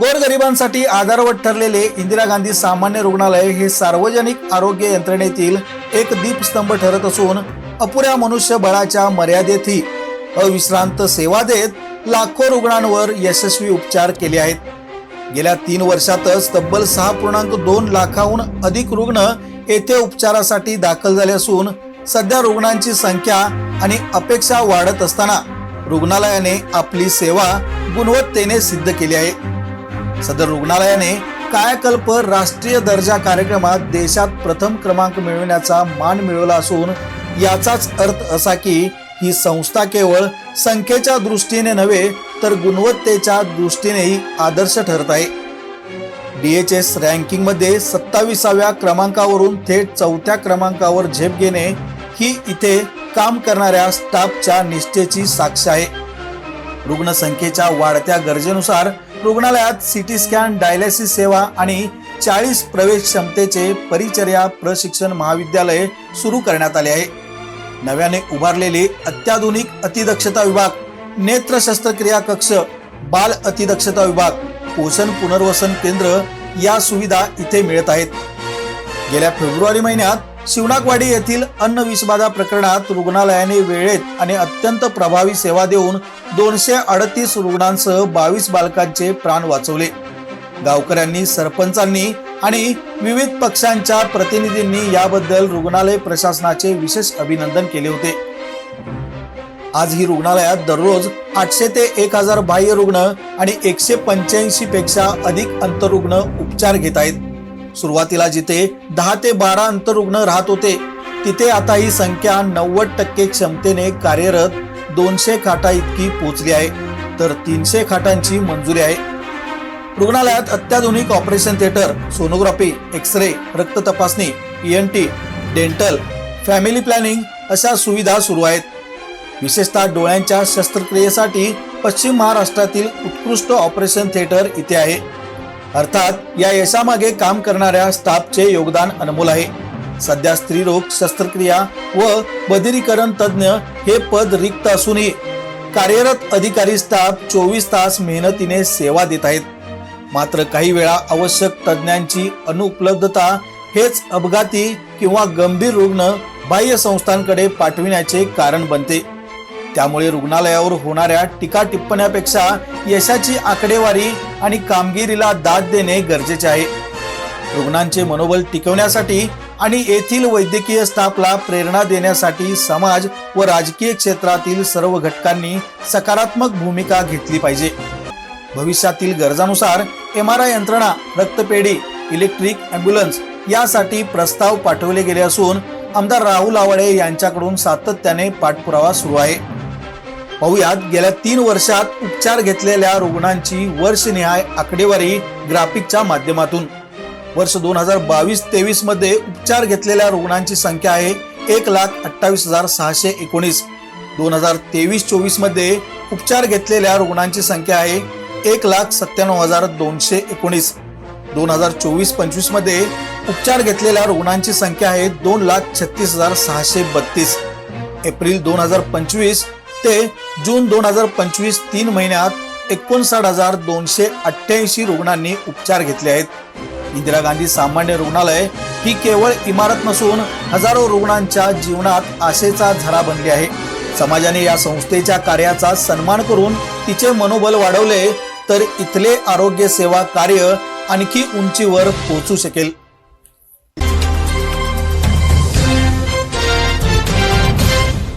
गोरगरिबांसाठी आधारवत ठरलेले इंदिरा गांधी सामान्य रुग्णालय हे सार्वजनिक आरोग्य यंत्रणेतील एक दीपस्तंभ ठरत असून अपुऱ्या मनुष्यबळाच्या मर्यादेतही अविश्रांत सेवा देत लाखो रुग्णांवर यशस्वी उपचार केले आहेत. गेल्या तीन वर्षातच तब्बल सहा पूर्णांक दोन लाखाहून अधिक रुग्ण येथे उपचारासाठी दाखल झाले असून सध्या रुग्णांची संख्या आणि अपेक्षा वाढत असताना रुग्णालयाने आपली सेवा गुणवत्तेने सिद्ध केली आहे. सदर रुग्णालयाने कायाकल्प राष्ट्रीय दर्जा कार्यक्रमात देशात प्रथम क्रमांक मिळविण्याचा मान मिळवला असून याचाच अर्थ असा की ही संस्था केवळ संख्येच्या दृष्टीने नव्हे तर गुणवत्तेच्या दृष्टीनेही आदर्श ठरत आहे. डीएचएस रँकिंगमध्ये सत्तावीसाव्या क्रमांकावरून थेट चौथ्या क्रमांकावर झेप घेणे ही इथे काम करणाऱ्या स्टाफच्या निष्ठेची साक्ष आहे. रुग्णसंख्येच्या वाढत्या गरजेनुसार रुग्णालयात सिटी स्कॅन डायलिसिस सेवा आणि चाळीस प्रवेश क्षमतेचे परिचर्या प्रशिक्षण महाविद्यालय सुरू करण्यात आले आहे. नव्याने उभारलेले अत्याधुनिक अतिदक्षता विभाग नेत्र शस्त्रक्रिया कक्ष बाल अतिदक्षता विभाग पोषण पुनर्वसन केंद्र या सुविधा इथे मिळत आहेत. गेल्या फेब्रुवारी महिन्यात शिवनाकवाडी येथील अन्न विषबाधा प्रकरणात रुग्णालयाने वेळेत आणि अत्यंत प्रभावी सेवा देऊन दोनशे अडतीस रुग्णांसह बावीस बालकांचे प्राण वाचवले. गावकऱ्यांनी सरपंचांनी आणि विविध पक्षांच्या प्रतिनिधींनी याबद्दल रुग्णालय प्रशासनाचे विशेष अभिनंदन केले होते. आज ही रुग्णालयात दररोज आठशे ते एक हजार बाह्य रुग्ण आणि एकशे पंच्याऐंशी पेक्षा अधिक अंतरुग्ण उपचार घेत आहेत. सुरुवातीला जिथे दहा ते बारा अंतरुग्ण राहत होते तिथे आता ही संख्या नव्वद टक्के क्षमतेने कार्यरत दोनशे खाटा इतकी पोहोचली आहे तर तीनशे खाटांची मंजुरी आहे. रुग्णालयात अत्याधुनिक operation theatre sonography X ray रक्त तपासणी N T dental family planning अशा सुविधा सुरू आहेत. विशेषतः डोळ्यांच्या शस्त्रक्रियेसाठी पश्चिम महाराष्ट्रातील उत्कृष्ट ऑपरेशन थिएटर इथे आहे. अर्थात या यशामागे काम करणाऱ्या स्टाफचे योगदान अनमोल आहे. सध्या स्त्रीरोग शस्त्रक्रिया व बधिरीकरण तज्ज्ञ हे पद रिक्त असूनही कार्यरत अधिकारी स्टाफ चोवीस तास मेहनतीने सेवा देत आहेत. मात्र काही वेळा आवश्यक तज्ज्ञांची अनुपलब्धता हेच अपघाती किंवा गंभीर रुग्ण बाह्य संस्थांकडे पाठविण्याचे कारण बनते. त्यामुळे रुग्णालयावर होणाऱ्या टीका टिप्पण्यापेक्षा यशाची आकडेवारी आणि कामगिरीला दाद देणे गरजेचे आहे. रुग्णांचे मनोबल टिकवण्यासाठी आणि येथील वैद्यकीय स्टाफला प्रेरणा देण्यासाठी समाज व राजकीय क्षेत्रातील सर्व घटकांनी सकारात्मक भूमिका घेतली पाहिजे. भविष्यातील गरजानुसार एम आर आय यंत्रणा रक्तपेढी इलेक्ट्रिक अँब्युलन्स यासाठी प्रस्ताव पाठवले गेले असून आमदार राहुल आवाडे यांच्याकडून सातत्याने पाठपुरावा सुरू आहे. पाहुयात. गेल्या तीन वर्षात उपचार घेतलेल्या रुग्णांची वर्षनिहाय आकडेवारी ग्राफिकच्या माध्यमातून. वर्ष दोन हजार बावीस तेवीसमध्ये उपचार घेतलेल्या रुग्णांची संख्या आहे एक लाख अठ्ठावीस हजार सहाशे एकोणीस. दोन हजार तेवीस चोवीसमध्ये उपचार घेतलेल्या रुग्णांची संख्या आहे एक लाख सत्त्याण्णव हजार दोनशे एकोणीस. दोन हजार चोवीस पंचवीसमध्ये उपचार घेतलेल्या रुग्णांची संख्या आहे दोन लाख छत्तीस हजार सहाशे बत्तीस. एप्रिल दोन हजार पंचवीस ते जून दोन हजार पंचवीस तीन महिन्यात एकोणसाठ हजार दोनशे अठ्ठ्याऐंशी रुग्णांनी उपचार घेतले आहेत. इंदिरा गांधी सामान्य रुग्णालय ही केवळ इमारत नसून हजारो रुग्णांच्या जीवनात आशेचा झरा बनली आहे. समाजाने या संस्थेच्या कार्याचा सन्मान करून तिचे मनोबल वाढवले तर इथले आरोग्य सेवा कार्य आणखी उंचीवर पोहोचू शकेल.